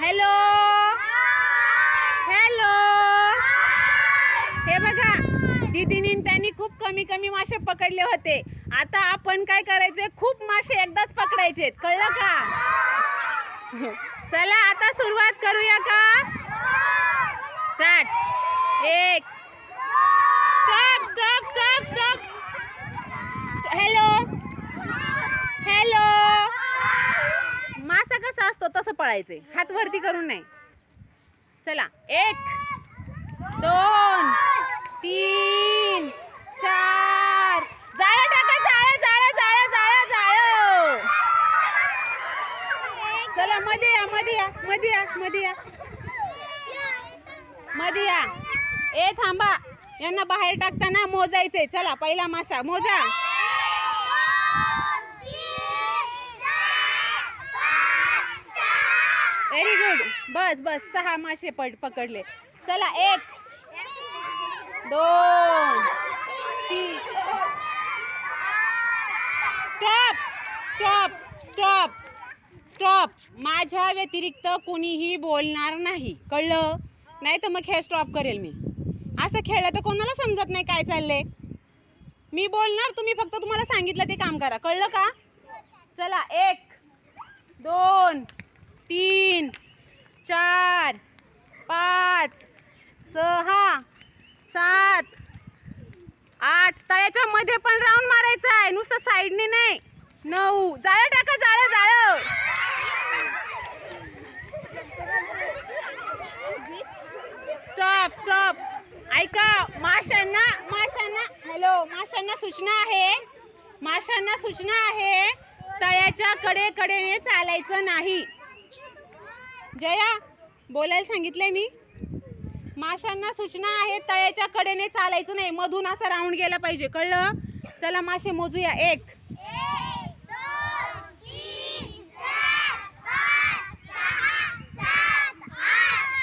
Hello. Hello. हे बघा दिदीनी त्यांनी खूप कमी कमी मासे पकडले होते. आता आपण काय करायचे खूप मासे एकदाच पकडायचे कळलं का? चला आता सुरुवात करूया का? स्टार्ट. एक stop stop stop stop hello hello मासा कसा करायचे हात वरती करून नाही चला एक दोन तीन चार. जाळं टाका जाळं जाळं जाळं जाळं जाळं. चला मध्ये या मध्ये या मध्ये या मध्ये या. मध्ये या. ए थांबा. यांना बाहेर टाकताना मोजायचे चला पहिला मासा मोजा. व्हेरी गुड बस बस. सहा मासे पड पकडले. चला एक दोन तीन. स्टॉप स्टॉप स्टॉप स्टॉप माझ्या व्यतिरिक्त कुणीही बोलणार नाही. कळलं? नाही तर मग खेळ स्टॉप करेल मी. असं खेळलं तर कोणाला समजत नाही काय चाललंय? मी बोलणार तुम्ही फक्त तुम्हाला सांगितलं ते काम करा. कळलं का? चला एक दोन तीन चार पाच सहा सात आठ. तळ्याच्या मध्ये पण राऊंड मारायचा आहे. नुसतं साईडने नाही. नऊ. जाळं टाका जाळं जाळं. स्टॉप स्टॉप ऐका माशांना माशांना हॅलो माशांना सूचना आहे. माशांना सूचना आहे. तळ्याच्या कडे कडेने चालायचं नाही. जया बोलायला सांगितलंय मी. माशांना सूचना आहे तळ्याच्या कडेने चालायचं नाही. मधून असं राऊंड गेला पाहिजे. कळलं? चला मासे मोजूया. एक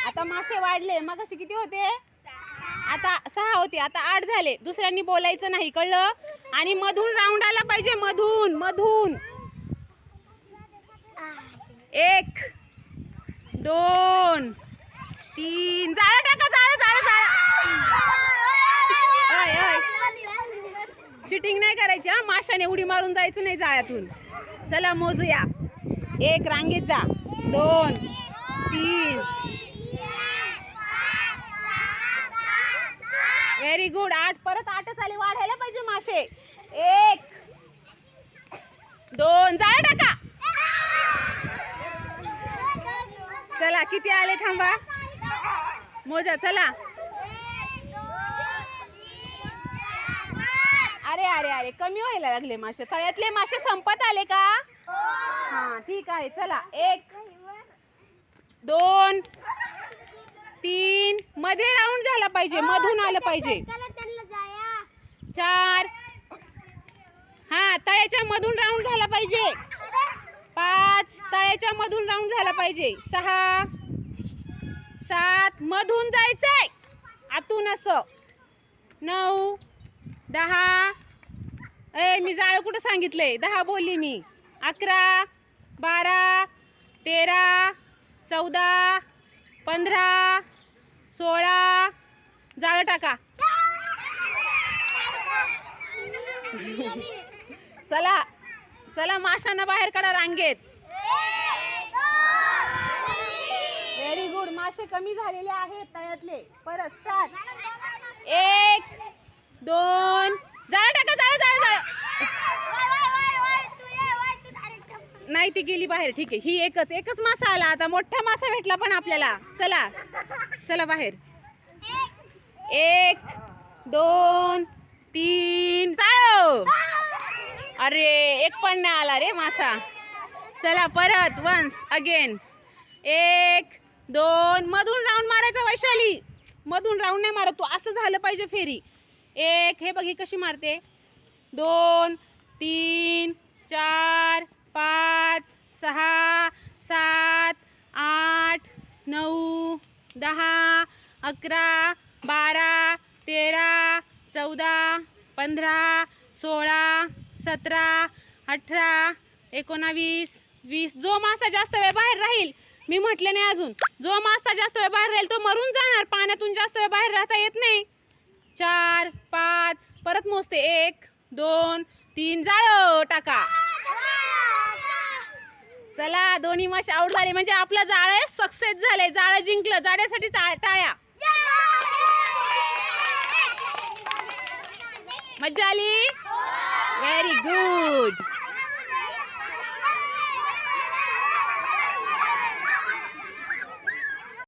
आता मासे वाढले. मग असे किती होते? आता सहा होते. आता आठ झाले. दुसऱ्यांनी बोलायचं नाही. कळलं? आणि मधून राऊंड आला पाहिजे. मधून मधून. एक दोन तीन. जाळं टाका जाळं जाळं जाळं. चिटिंग नाही करायची हा? माशाने उडी मारून जायचं नाही जाळ्यातून. चला मोजूया. एक रांगेत जा. दोन तीन. व्हेरी गुड आठ परत आठच आले. वाढायला पाहिजे मासे. एक दोन. जाळ टाका चला किती आले थांबा. मोजा चला. अरे अरे अरे कमी व्हायला लागले मासे. तळ्यातले मासे संपत आले का? हा ठीक आहे चला. एक दोन तीन. मध्ये राऊंड झाला पाहिजे मधून आलं पाहिजे. चार. हा तळ्याच्या मधून राऊंड झाला पाहिजे. पाच. तळ्याच्या मधून राऊंड झाला पाहिजे. सहा. सात मधून जायचंय. आतून असं. नऊ दहा. ए मी जाळं कुठं सांगितलंय? दहा बोलली मी. अकरा बारा तेरा चौदा पंधरा सोळा. जाळं टाका. चला. चला माशांना बाहेर काढा रांगेत. पैसे कमी झालेले आहेत तळ्यातले. परत स्टार्ट एक दोन. जाळं टाका जाळं जाळं जाळं. नाही ती गेली बाहेर. ठीक आहे. ही एकच एकच मासा आला. आता मोठा मासा भेटला पण आपल्याला. चला. चला बाहेर. एक दोन तीन. जाळो! अरे एक पण नाही आला रे मासा. चला परत वन्स अगेन एक दोन मधून राऊंड मारायचा वैशाली. मधून राऊंड नाही मारत तू. असं झालं पाहिजे फेरी. एक हे बघी कशी मारते? दोन तीन चार पाच सहा सात आठ नऊ दहा अकरा बारा तेरा चौदा पंधरा सोळा सतरा अठरा एकोणावीस वीस. जो मासा जास्त वेळ बाहेर राहील मी म्हटले नाही अजून. जो मासा जास्त वेळ बाहेर राहील तो मरून जाणार. पाण्यातून जास्त वेळ बाहेर राहता येत नाही. चार पाच परत मोजते. एक दोन तीन जाळ टाका. चला दोन्ही मासे आउट झाले. म्हणजे आपलं जाळ सक्सेस झाले जाळं जिंकलं. जाळ्यासाठी टाळ्या. मज्जा आली? Very good